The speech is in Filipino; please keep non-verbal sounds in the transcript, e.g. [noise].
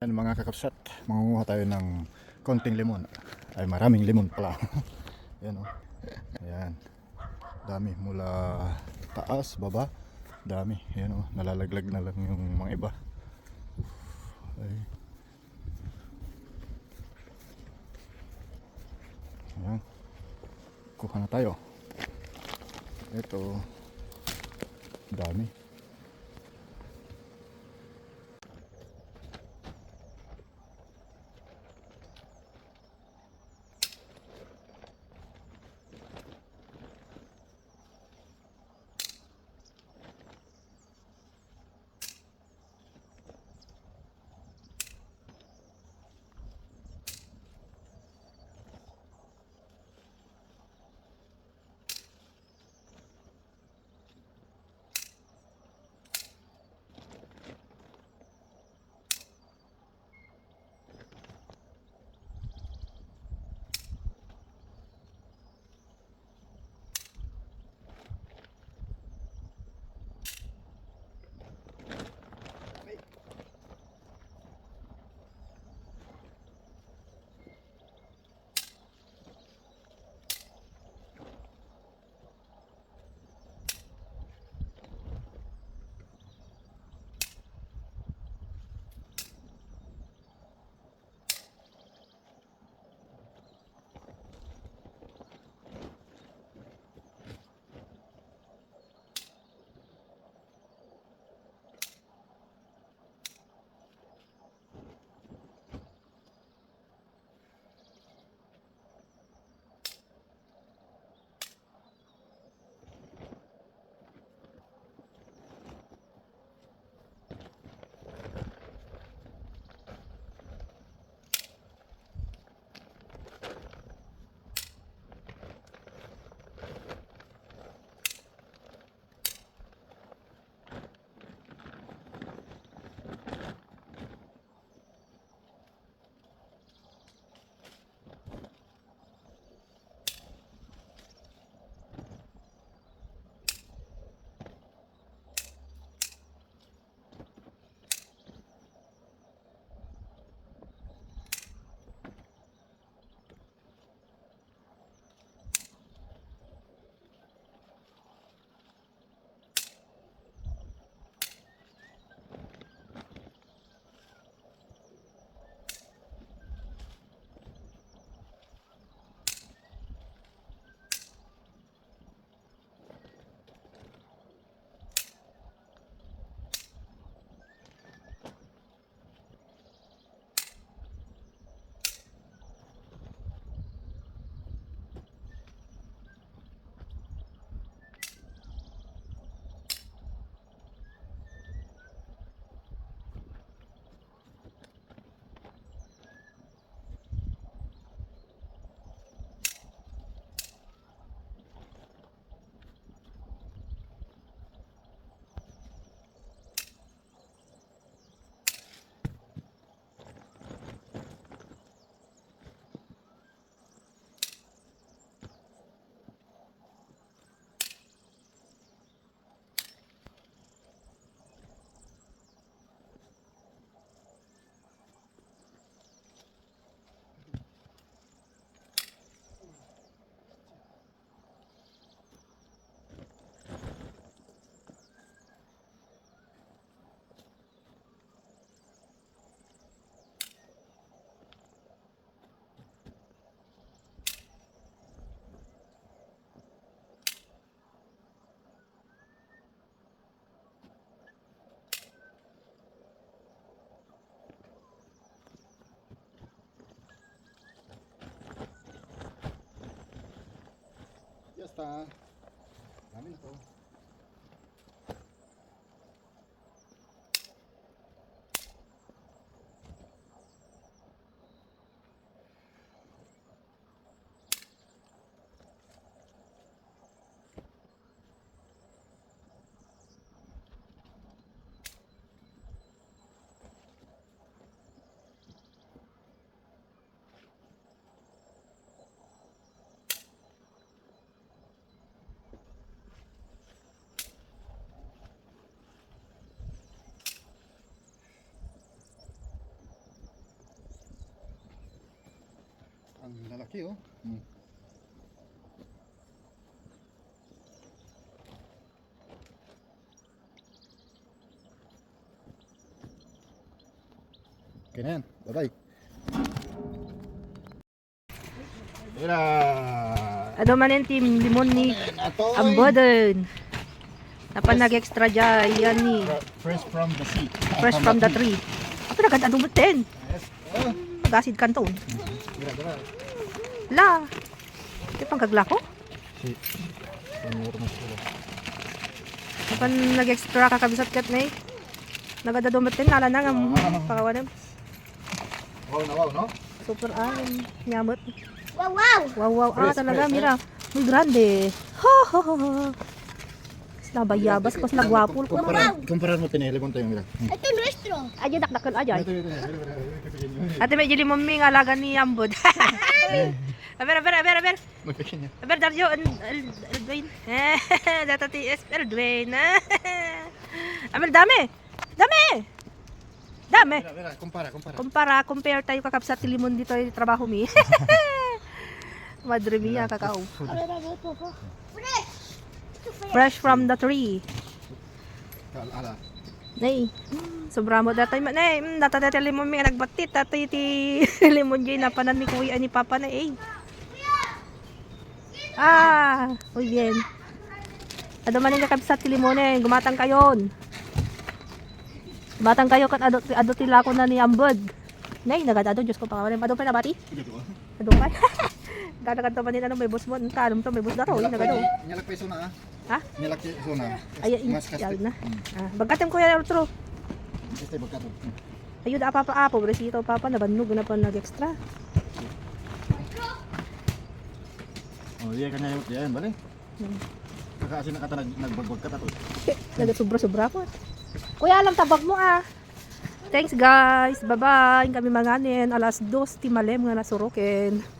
Yan mga kakapsat, mangunguha tayo ng konting limon. Ay maraming limon pala. [laughs] Yan o. Ayan. Dami mula taas, baba. Dami. Yan o. Nalalaglag na lang yung mga iba. Ay. Ayan. Kuha na tayo. Ito. Dami. Está. Dami na to. Ang lalaki oh. Hmm. Okay na yan. Bye-bye. Tira! Ano man yung team limon ni Atoy! Amboden. Napa nag-extra dyan, yan ni. Fresh from the sea. Fresh from the tree. Apa na ganda dumutin? Yes. Oh. Magasid kanton. Tira, tira. La. Di pang kagla ko? Si. Panuro mo sila. Napa nag-extra kakabisat kat na eh. Nagada dumutin, nala na nga. Pakawanan. Wow na wow, no? Super ay, nyamot. Wow, wow! Wow, wow. Ah, talaga, fresh, mira. Muy grande. Ha, ha, ha, ha. Sila bayabas ko sila gwapol ko. Kumpara, kumpara mo tinili mo tayo, mira. Hmm. Ito nuestro. Ajay, dakdakan ito. Ate, may jili mo ming alaga ni Ambod. [laughs] A ver, a ver, a ver, a ver. Pequeña. A ver, Dario, el, el, el Dwayne. Data TS, el Dwayne. [laughs] A ver, dami. Dami. Dami. Mira, mira, kumpara, kumpara. Kumpara, compare tayo kakapsat limon dito yung trabaho mi. [laughs] Madre mia, kakao. A ver, a ver, popo. Fresh! Fresh. From the tree. Nay, sobra mo datay ma nay, mm, data data limon mi nga nagbatit, tatay ti [laughs] limon jay napanan ni kuya ni papa na eh. Ah, muy bien. Ado man nga kabsat ti limon eh, gumatang kayon. Gumatang kayo kat ado ado tila ko na ni ambod. Nay, nagadado Diyos ko pa kawala. Ado pa na bati? Ado pa. [laughs] Dadagan to man din ano may boss mo, kanum to may boss daro, nagado. Nyalak pa iso na ah. Ha? Nyalak iso na. Ay, Mas kaste. yal na. Ah, bagatem ko ya outro. Este bagkato. Ayun, apa pa apo, resito papa, nabanog na pa nag-extra. Oh, iya kanya yun. Yan, bali. Hmm. Kakaasi na kata nag nagbagwag ka tato. Nag-sobra-sobra po. Kuya, alam tabag mo ah. Thanks guys. Bye-bye. Kami manganin. Alas dos, timalem nga nasurokin.